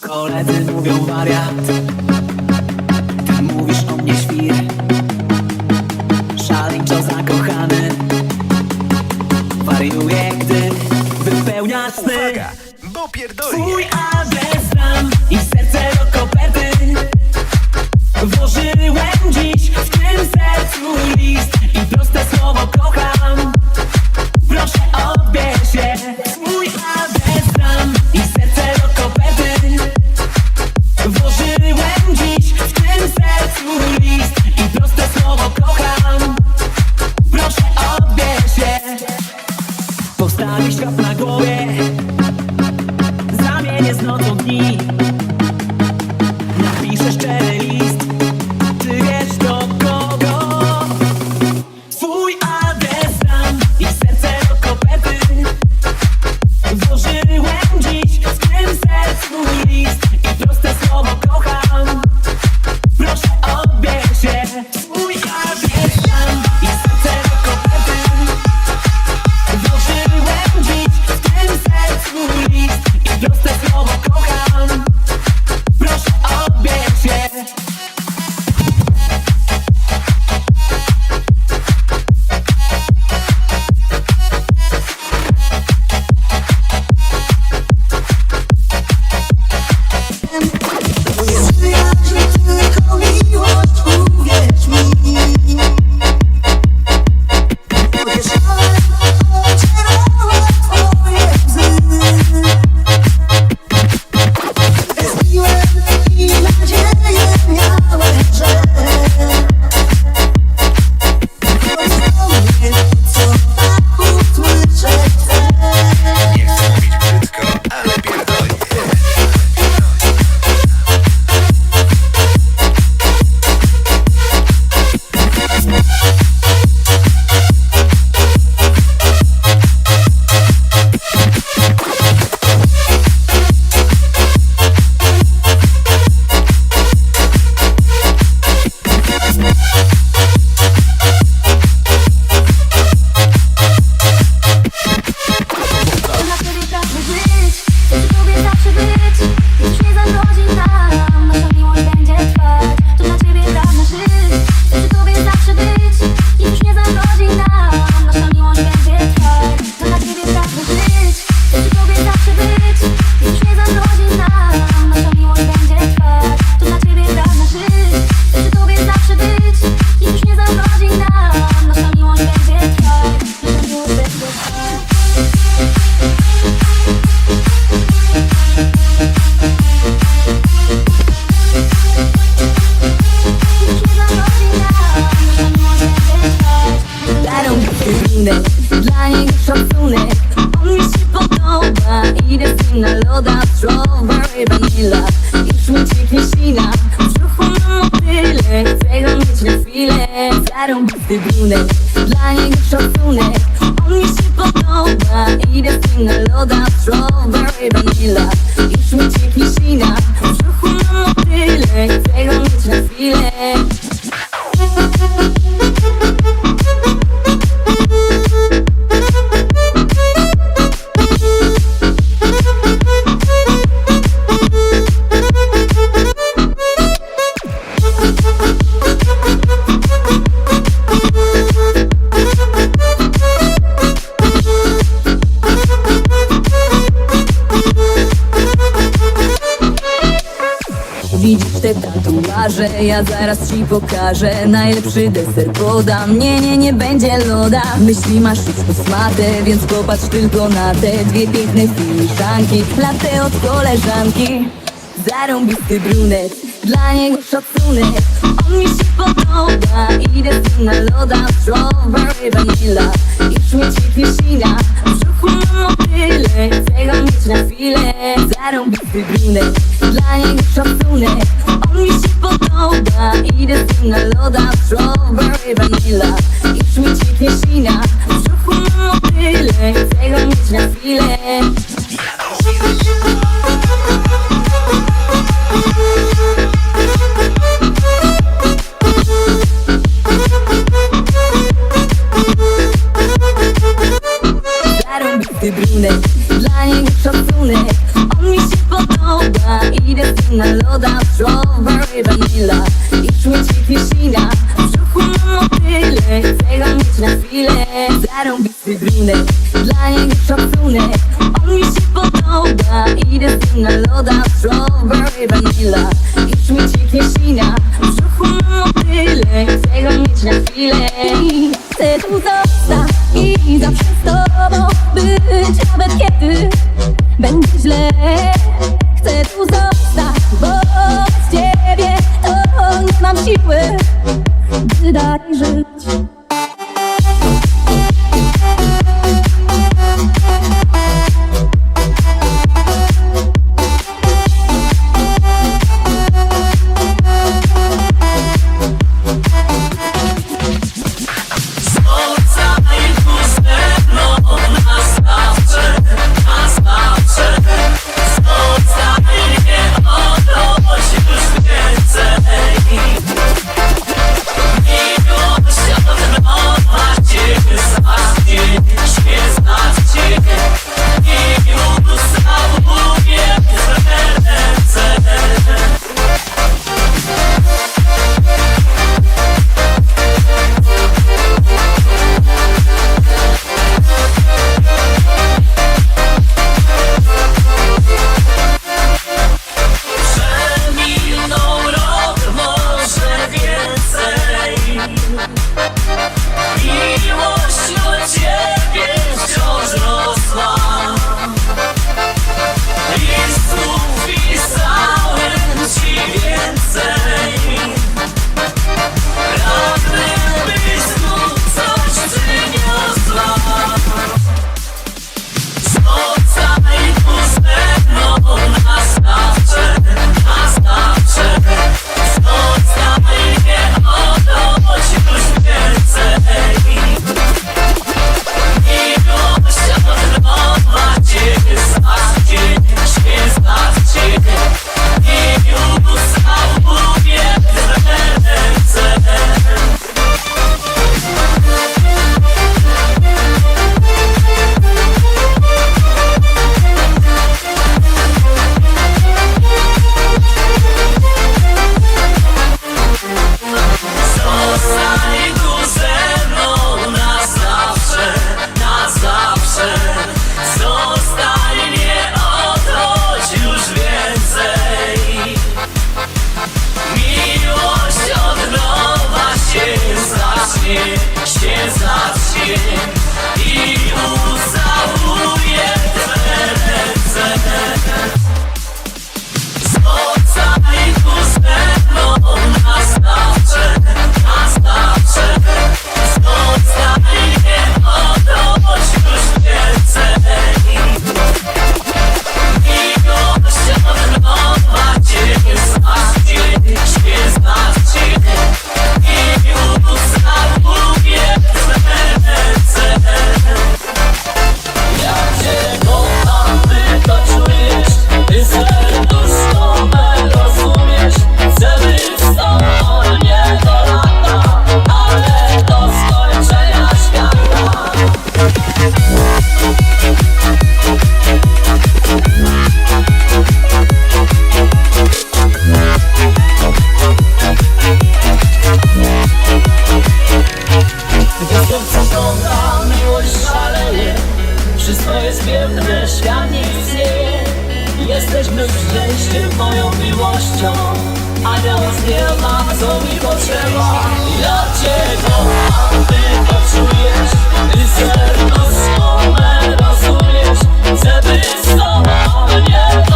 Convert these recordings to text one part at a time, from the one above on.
Koledzy mówią wariat. Ty mówisz o mnie świr. Szaleńczo zakochany. Wariuję, gdy wypełniasz sny. Uwaga, bo pierdolnie. Twój adres znam i serce do koperty Włożyłem dziś w tym sercu list 老总า Zarąbisty brunet, dla niego szacunek On mi się podoba, idę z nim na loda Strawberry vanilla, zaraz ci pokażę. Najlepszy deser podam, nie, nie, nie będzie loda. Myśli masz już kosmate, więc popatrz tylko na te Dwie piękne filiżanki, latte od koleżanki. Zarąbisty brunet, dla niego szacunek. On mi się podoba, idę z na loda. Strawberry vanilla, już mi cieknie ślina. W brzuchu mam motyle, chcę go mieć na chwilę Zarąbisty brunet, dla niego szacunek On mi się podoba, idę z na loda Strawberry vanilla, już mi cieknie ślina szacunek On mi się podoba Idę z nim na loda Strawberry vanilla. I czuję ci kwieścina W brzuchu mam motyle Chcę go mieć na chwilę Chcę tu zostać I zawsze z tobą być Nawet kiedy będzie źle Chcę tu zostać, bo bez ciebie to nie mam siły, by dalej żyć. Przekonana, miłość szaleje. Wszystko jest piękne, świat nie istnieje Jesteśmy szczęściem, moją miłością. Anioła z nieba, co mi potrzeba. Ja cię kocham, ty to Ty serduszko me rozumiesz. Chcę być z tobą nie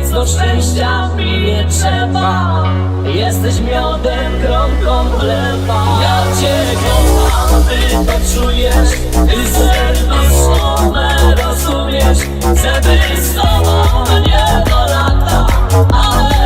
do szczęścia mi nie trzeba. Jesteś miodem, kropką chleba. Ja cię kocham, ty to czujesz. Ty serduszko me rozumiesz. Chcę być z tobą nie do lata. Ale